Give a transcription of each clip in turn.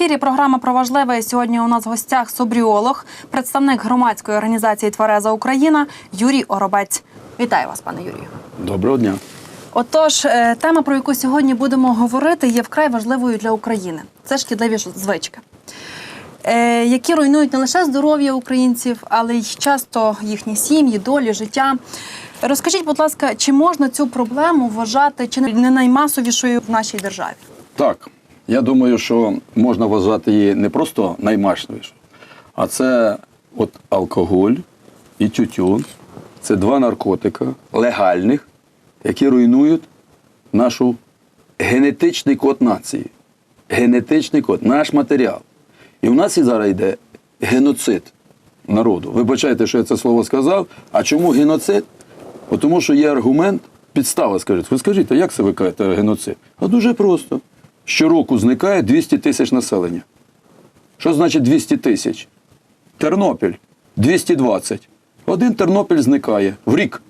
ефірі програма про важливе. І Сьогодні у нас в гостях собріолог, представник громадської організації Твереза Україна Юрій Оробець. Вітаю вас, пане Юрію. Доброго дня. Отож, е, тема, про яку сьогодні будемо говорити, є вкрай важливою для України. Це шкідливі звички, е, які руйнують не лише здоров'я українців, але й часто їхні сім'ї, долі, життя. Розкажіть, будь ласка, чи можна цю проблему вважати чи не наймасовішою в нашій державі? Так, я думаю, що можна вважати її не просто наймашнішою, а це от алкоголь і тютюн. Це два наркотика легальних, які руйнують нашу генетичний код нації. Генетичний код, наш матеріал. І в нас і зараз йде геноцид народу. Вибачайте, що я це слово сказав. А чому геноцид? Бо Тому що є аргумент, підстава, скажіть. Ви скажіть, а як це ви кажете геноцид? А дуже просто. Щороку зникає 200 тисяч населення. Що значить 200 тисяч? Тернопіль 220. Один Тернопіль зникає в рік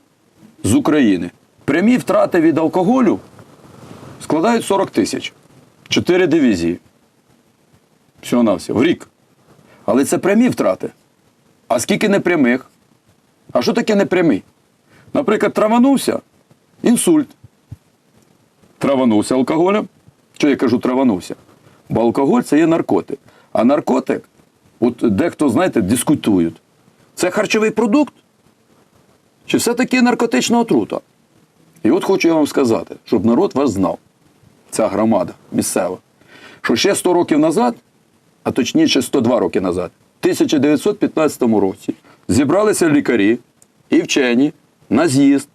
з України. Прямі втрати від алкоголю складають 40 тисяч. Чотири дивізії. Всього на все. В рік. Але це прямі втрати. А скільки непрямих? А що таке непрямий? Наприклад, траванувся інсульт. Траванувся алкоголем. Що я кажу траванувся? Бо алкоголь це є наркотик. А наркотик, от дехто, знаєте, дискутують. Це харчовий продукт? Чи все-таки наркотична отрута? І от хочу я вам сказати, щоб народ вас знав, ця громада місцева, що ще 100 років назад, а точніше 102 роки назад, в 1915 році зібралися лікарі і вчені на з'їзд.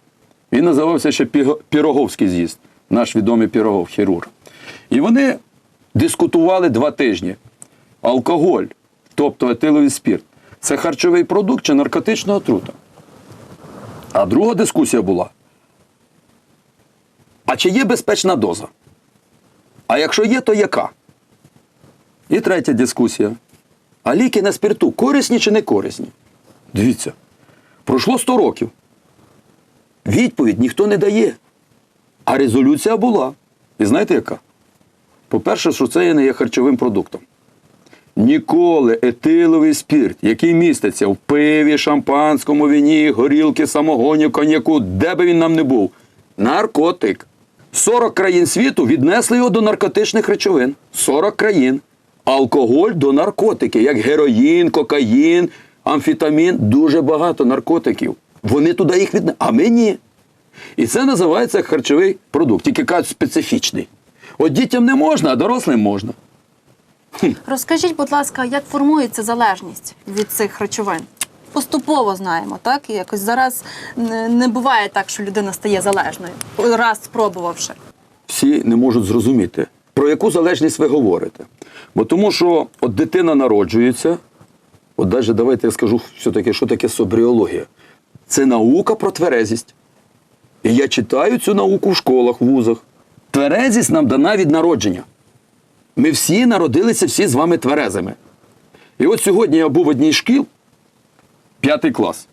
Він називався ще Піроговський з'їзд, наш відомий Пірогов, хірург. І вони дискутували два тижні. Алкоголь, тобто етиловий спірт, це харчовий продукт чи наркотична отрута. А друга дискусія була. А чи є безпечна доза? А якщо є, то яка? І третя дискусія. А ліки на спирту корисні чи не корисні? Дивіться, пройшло 100 років. Відповідь ніхто не дає. А резолюція була. І знаєте яка? По-перше, що це не є харчовим продуктом. Ніколи етиловий спирт, який міститься в пиві, шампанському, віні, горілки, самогоні, коньяку, де би він нам не був, наркотик. 40 країн світу віднесли його до наркотичних речовин. 40 країн. Алкоголь до наркотики, як героїн, кокаїн, амфетамін, дуже багато наркотиків. Вони туди їх віднесли, а ми ні. І це називається харчовий продукт, тільки кажуть специфічний. От дітям не можна, а дорослим можна. Розкажіть, будь ласка, як формується залежність від цих речовин? Поступово знаємо, так? І якось зараз не, буває так, що людина стає залежною, раз спробувавши. всі не можуть зрозуміти, про яку залежність ви говорите. Бо тому що от дитина народжується, от навіть давайте я скажу все-таки, що таке собріологія. Це наука про тверезість. І я читаю цю науку в школах, в вузах. Тверезість нам дана від народження. Ми всі народилися всі з вами тверезими. І от сьогодні я був в одній шкіл, п'ятий клас,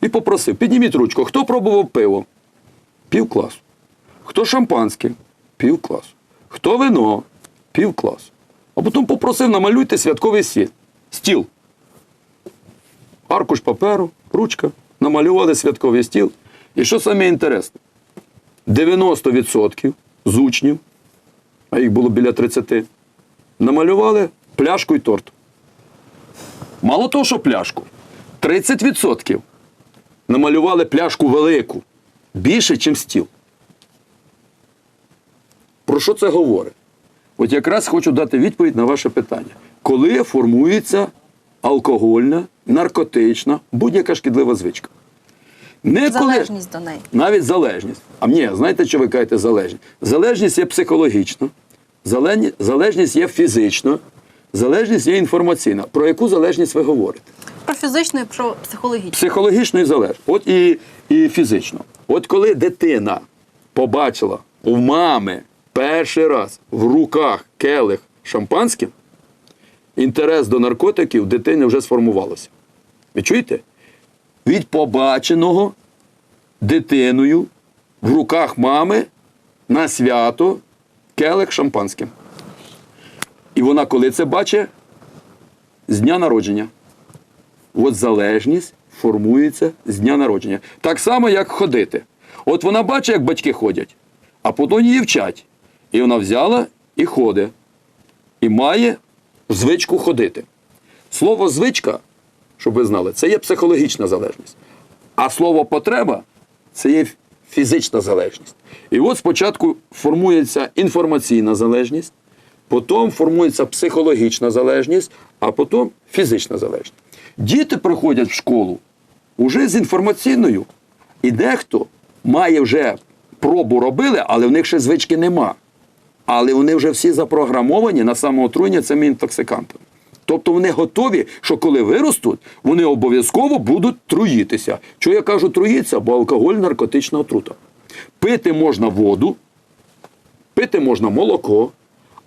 і попросив: підніміть ручку, хто пробував пиво? Пів класу. Хто шампанське? Пів класу. Хто вино? Пів класу. А потім попросив намалюйте святковий світ. Стіл. Аркуш паперу, ручка. Намалювали святковий стіл. І що саме інтересне? 90% з учнів, а їх було біля 30, намалювали пляшку і торт. Мало того, що пляшку. 30% намалювали пляшку велику, більше, ніж стіл. Про що це говорить? От якраз хочу дати відповідь на ваше питання. Коли формується алкогольна, наркотична, будь-яка шкідлива звичка? Не коли- до неї. навіть залежність. А ні, знаєте, що ви кажете залежність? Залежність є психологічна, залежність є фізична, залежність є інформаційна. Про яку залежність ви говорите? Про фізичну і про психологічну. Психологічно і залежно. От і, і фізично. От коли дитина побачила у мами перший раз в руках келих шампанським, інтерес до наркотиків дитини вже сформувалося. Ви чуєте? Від побаченого дитиною в руках мами на свято келих шампанським. І вона, коли це бачить, з дня народження. От залежність формується з дня народження. Так само, як ходити. От вона бачить, як батьки ходять, а потім її вчать. І вона взяла і ходить. І має звичку ходити. Слово звичка, щоб ви знали, це є психологічна залежність. А слово потреба це є фізична залежність. І от спочатку формується інформаційна залежність, потім формується психологічна залежність, а потім фізична залежність. Діти приходять в школу уже з інформаційною, і дехто має вже пробу робили, але в них ще звички нема. Але вони вже всі запрограмовані на самоотруєння цими інтоксикантами. Тобто вони готові, що коли виростуть, вони обов'язково будуть труїтися. Чого я кажу труїться? Бо алкоголь наркотична отрута. Пити можна воду, пити можна молоко,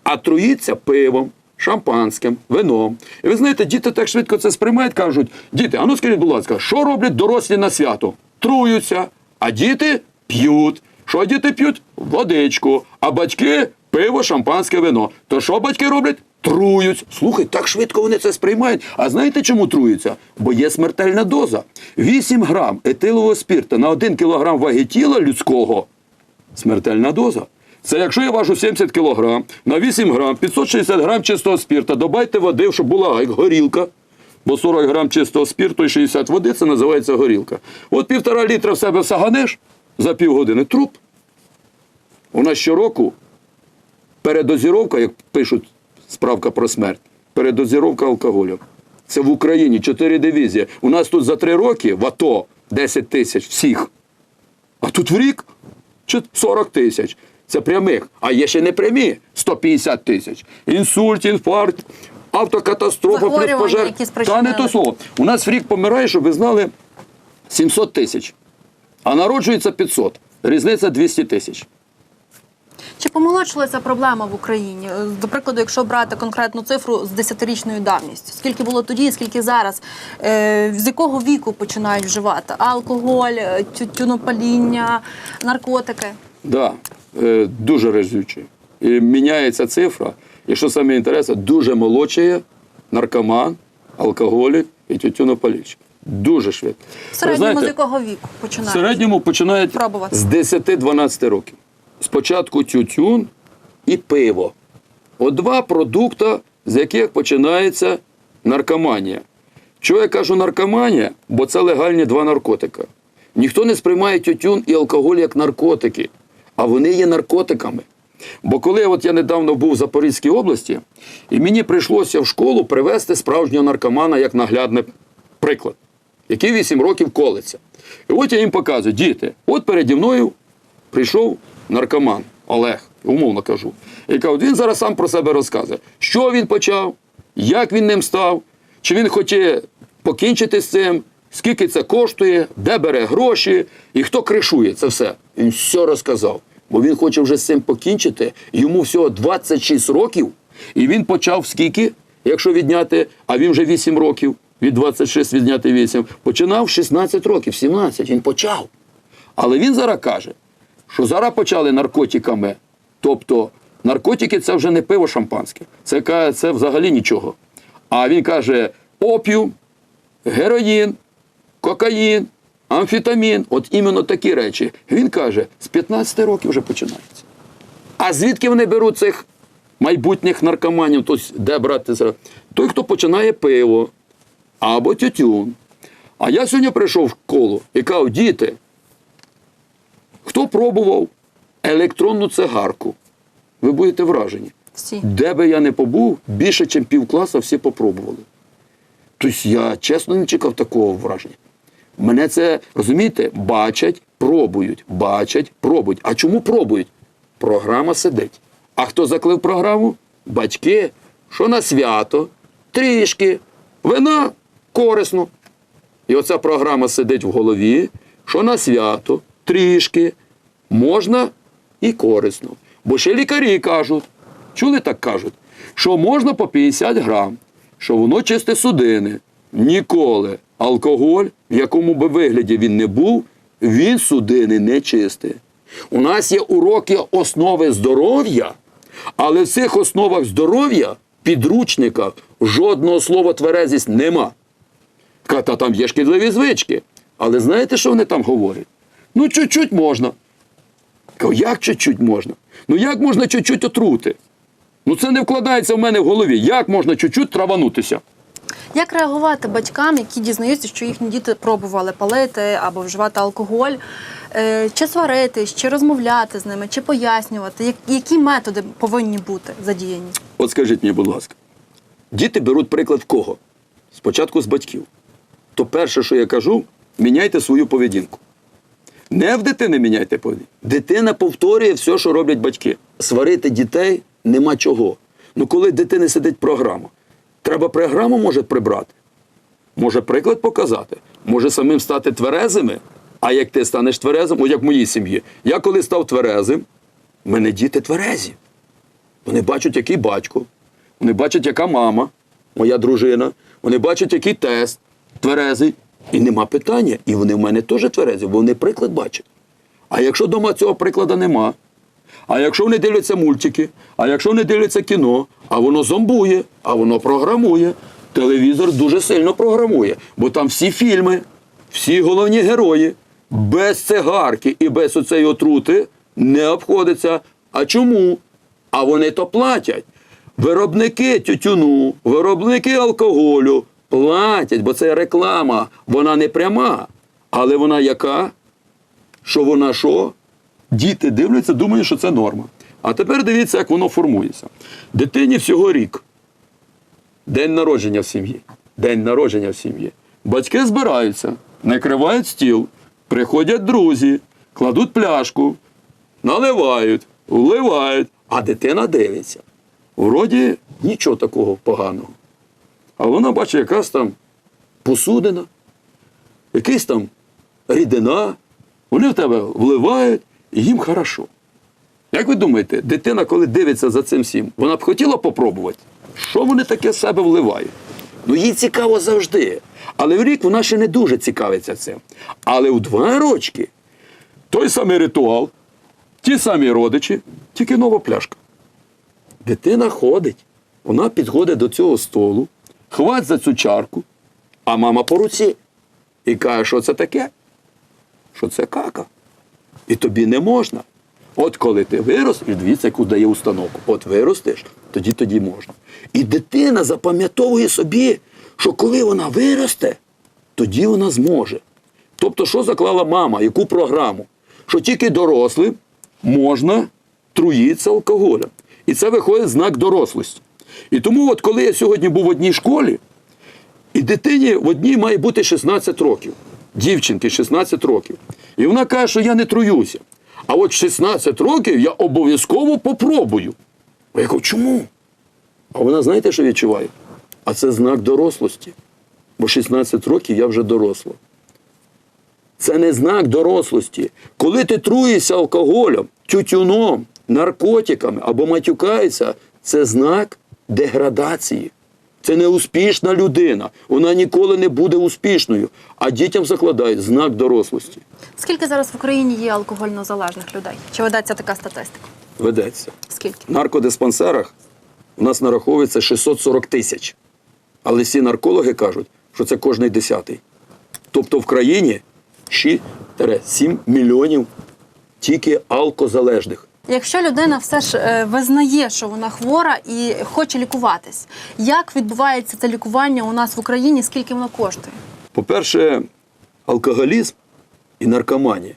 а труїться пивом, шампанським, вином. І ви знаєте, діти так швидко це сприймають, кажуть: діти, а ну скажіть, будь ласка, що роблять дорослі на свято? Труються, а діти п'ють. Що діти п'ють? Водичку, а батьки пиво, шампанське вино. То що батьки роблять? Трують. Слухай, так швидко вони це сприймають. А знаєте, чому труються? Бо є смертельна доза. 8 грам етилового спирту на 1 кілограм ваги тіла людського смертельна доза. Це якщо я важу 70 кг, на 8 грам, 560 грам чистого спирта, добавте води, щоб була як горілка. Бо 40 грам чистого спирту і 60 води це називається горілка. От півтора літра в себе саганеш за півгодини труп. У нас щороку передозіровка, як пишуть справка про смерть, передозіровка алкоголю. Це в Україні 4 дивізії. У нас тут за 3 роки в АТО 10 тисяч всіх. А тут в рік 40 тисяч. Це прямих. А є ще не прямі 150 тисяч. Інсульт, інфаркт, автокатастрофа, плюс Захворювання, Та не то слово. У нас в рік помирає, щоб ви знали, 700 тисяч. А народжується 500. Різниця 200 тисяч. Чи помолодшилася проблема в Україні? Е, До прикладу, якщо брати конкретну цифру з 10-річною давністю, скільки було тоді, скільки зараз, Е, з якого віку починають вживати? Алкоголь, е, тютюнопаління, наркотики? Да, е, дуже разючий. І міняється цифра. І що саме інтересне, дуже молодшає наркоман, алкоголік і тютюнопаліч. Дуже швидко. В середньому знаєте, з якого віку в середньому починають Пробувати. з 10-12 років. Спочатку тютюн і пиво. От два продукти, з яких починається наркоманія. Чого я кажу наркоманія? Бо це легальні два наркотика. Ніхто не сприймає тютюн і алкоголь як наркотики, а вони є наркотиками. Бо коли от я недавно був в Запорізькій області, і мені прийшлося в школу привезти справжнього наркомана як наглядний приклад, який 8 років колиться. І от я їм показую, діти, от переді мною прийшов наркоман Олег, умовно кажу. І кажу, він зараз сам про себе розказує, що він почав, як він ним став, чи він хоче покінчити з цим, скільки це коштує, де бере гроші і хто кришує це все. Він все розказав. Бо він хоче вже з цим покінчити. Йому всього 26 років, і він почав скільки, якщо відняти, а він вже 8 років, від 26 відняти 8, починав 16 років, 17, він почав. Але він зараз каже, що зараз почали наркотиками. Тобто наркотики це вже не пиво шампанське, це, це взагалі нічого. А він каже: опіум, героїн, кокаїн, амфетамін, от іменно такі речі. Він каже, з 15 років вже починається. А звідки вони беруть цих майбутніх наркоманів? Тобто, де брати зараз? Той, хто починає пиво або тютюн. А я сьогодні прийшов в коло і кажу, діти, хто пробував електронну цигарку? Ви будете вражені. Всі. Де би я не побув, більше, ніж півкласа всі попробували. Тобто я чесно не чекав такого враження. Мене це, розумієте, бачать, пробують, бачать, пробують. А чому пробують? Програма сидить. А хто заклив програму? Батьки, що на свято, трішки, вина корисно. І оця програма сидить в голові, що на свято, трішки, можна і корисно. Бо ще лікарі кажуть, чули так кажуть, що можна по 50 грам, що воно чисте судини. Ніколи алкоголь, в якому би вигляді він не був, він судини не чистий. У нас є уроки основи здоров'я, але в цих основах здоров'я підручниках жодного слова тверезість нема. Та там є шкідливі звички. Але знаєте, що вони там говорять? Ну, чуть-чуть можна. Кажу, як чуть-чуть можна? Ну як можна чуть-чуть отрути? Ну це не вкладається в мене в голові. Як можна чуть-чуть траванутися? Як реагувати батькам, які дізнаються, що їхні діти пробували палити або вживати алкоголь? Е, Чи сваритись, чи розмовляти з ними, чи пояснювати, які методи повинні бути задіяні? От скажіть мені, будь ласка, діти беруть приклад в кого? Спочатку з батьків. То перше, що я кажу, міняйте свою поведінку. Не в дитини міняйте поведінку. Дитина повторює все, що роблять батьки. Сварити дітей нема чого. Ну коли дитини сидить програма, треба програму може прибрати. Може приклад показати, може самим стати тверезими. А як ти станеш тверезим, от як в моїй сім'ї. Я коли став тверезим, мене діти тверезі. Вони бачать, який батько, вони бачать, яка мама, моя дружина, вони бачать, який тест тверезий. І нема питання. І вони в мене теж тверезі, бо вони приклад бачать. А якщо вдома цього прикладу нема, а якщо вони дивляться мультики, а якщо вони дивляться кіно, а воно зомбує, а воно програмує, телевізор дуже сильно програмує, бо там всі фільми, всі головні герої без цигарки і без оцеї отрути не обходиться. А чому? А вони то платять. Виробники тютюну, виробники алкоголю платять, бо це реклама, вона не пряма. Але вона яка? Що вона що? Діти дивляться, думають, що це норма. А тепер дивіться, як воно формується. Дитині всього рік. День народження в сім'ї. День народження в сім'ї. Батьки збираються, накривають стіл, приходять друзі, кладуть пляшку, наливають, вливають, а дитина дивиться. Вроді нічого такого поганого. А вона бачить, якась там посудина, якийсь там рідина, вони в тебе вливають, і їм хорошо. Як ви думаєте, дитина, коли дивиться за цим всім, вона б хотіла попробувати, що вони таке себе вливають? Ну, їй цікаво завжди. Але в рік вона ще не дуже цікавиться цим. Але у два рочки той самий ритуал, ті самі родичі, тільки нова пляшка. Дитина ходить, вона підходить до цього столу, хвать за цю чарку, а мама по руці. І каже, що це таке? Що це кака. І тобі не можна. От коли ти виростеш, дивіться, яку дає установку. От виростеш, тоді тоді можна. І дитина запам'ятовує собі, що коли вона виросте, тоді вона зможе. Тобто, що заклала мама, яку програму? Що тільки дорослим можна труїтися алкоголем. І це виходить знак дорослості. І тому, от коли я сьогодні був в одній школі, і дитині в одній має бути 16 років. Дівчинки 16 років. І вона каже, що я не труюся. А от 16 років я обов'язково попробую. А я кажу, чому? А вона знаєте, що відчуває? А це знак дорослості. Бо 16 років я вже доросла. Це не знак дорослості. Коли ти труєшся алкоголем, тютюном, наркотиками або матюкаєшся, це знак деградації. Це неуспішна людина. Вона ніколи не буде успішною. А дітям закладають знак дорослості. Скільки зараз в Україні є алкогольно залежних людей? Чи ведеться така статистика? Ведеться. Скільки? В наркодиспансерах у нас нараховується 640 тисяч. Але всі наркологи кажуть, що це кожний десятий. Тобто в країні 6-7 мільйонів тільки алкозалежних. Якщо людина все ж е, визнає, що вона хвора і хоче лікуватись, як відбувається це лікування у нас в Україні? Скільки воно коштує? По-перше, алкоголізм і наркоманія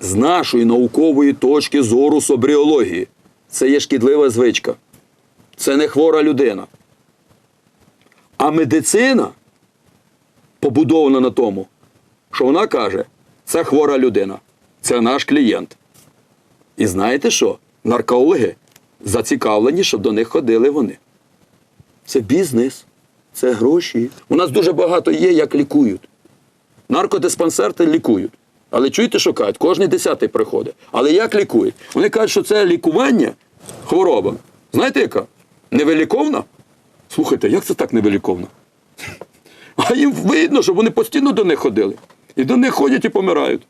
з нашої наукової точки зору собріології це є шкідлива звичка. Це не хвора людина. А медицина побудована на тому, що вона каже, це хвора людина, це наш клієнт. І знаєте що? Наркологи зацікавлені, щоб до них ходили вони. Це бізнес, це гроші. У нас дуже багато є, як лікують. Наркодиспансерти лікують. Але чуєте, що кажуть? Кожний десятий приходить. Але як лікують? Вони кажуть, що це лікування хвороба. Знаєте яка? Невиліковна? Слухайте, як це так невиліковна? А їм видно, що вони постійно до них ходили. І до них ходять і помирають.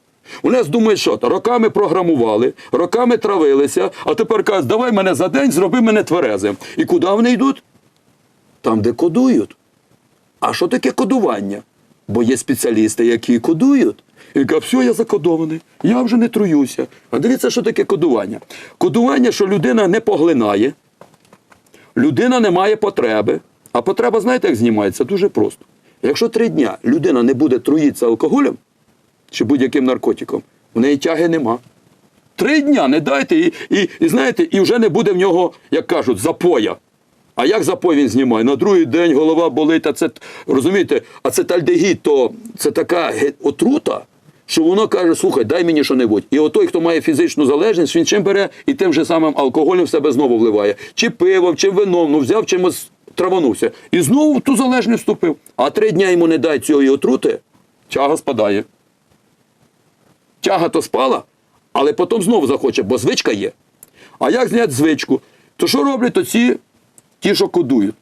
У нас думають, що роками програмували, роками травилися, а тепер кажуть, давай мене за день, зроби мене тверезим. І куди вони йдуть? Там, де кодують. А що таке кодування? Бо є спеціалісти, які кодують. І кажуть, все, я закодований, я вже не труюся. А дивіться, що таке кодування. Кодування, що людина не поглинає, людина не має потреби. А потреба, знаєте, як знімається? Дуже просто. Якщо три дня людина не буде труїтися алкоголем чи будь-яким наркотиком, в неї тяги нема. Три дня не дайте, і, і, і знаєте, і вже не буде в нього, як кажуть, запоя. А як запой він знімає? На другий день голова болить, а це розумієте, а це тальдегід, то це така отрута, що воно каже: слухай, дай мені що-небудь. І отой, хто має фізичну залежність, він чим бере і тим же самим алкоголем в себе знову вливає. Чи пивом, чи вином, ну взяв чимось траванувся. І знову в ту залежність вступив. А три дня йому не дай цієї отрути, тяга спадає. Тяга то спала, але потім знову захоче, бо звичка є. А як зняти звичку? То що роблять оці, ті, що кодують?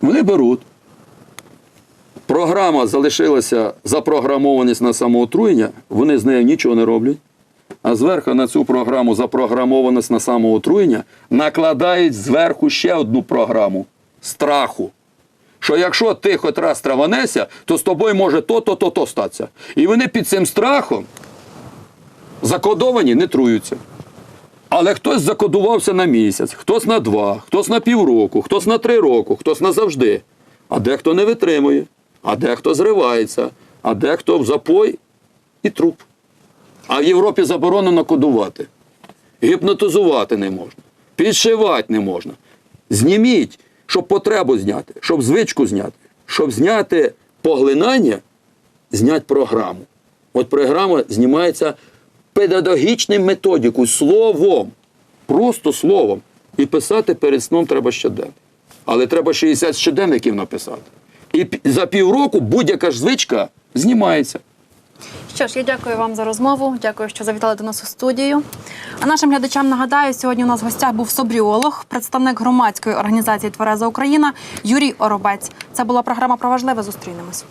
Вони беруть. Програма залишилася запрограмованість на самоотруєння, вони з нею нічого не роблять. А зверху на цю програму запрограмованість на самоотруєння накладають зверху ще одну програму страху. Що якщо ти хоч раз траванешся, то з тобою може то, то, то, то статися. І вони під цим страхом закодовані не труються. Але хтось закодувався на місяць, хтось на два, хтось на півроку, хтось на три роки, хтось назавжди. А дехто не витримує, а дехто зривається, а дехто в запой і труп. А в Європі заборонено кодувати. Гіпнотизувати не можна, підшивати не можна. Зніміть, щоб потребу зняти, щоб звичку зняти, щоб зняти поглинання, зняти програму. От програма знімається педагогічним методикою, словом, просто словом. І писати перед сном треба щоденно. Але треба 60 щоденників написати. І за півроку будь-яка ж звичка знімається. Що ж, я дякую вам за розмову. Дякую, що завітали до нас у студію. А нашим глядачам нагадаю, сьогодні у нас в гостях був собріолог, представник громадської організації Твереза Україна Юрій Оробець. Це була програма про важливе. Зустрінемось.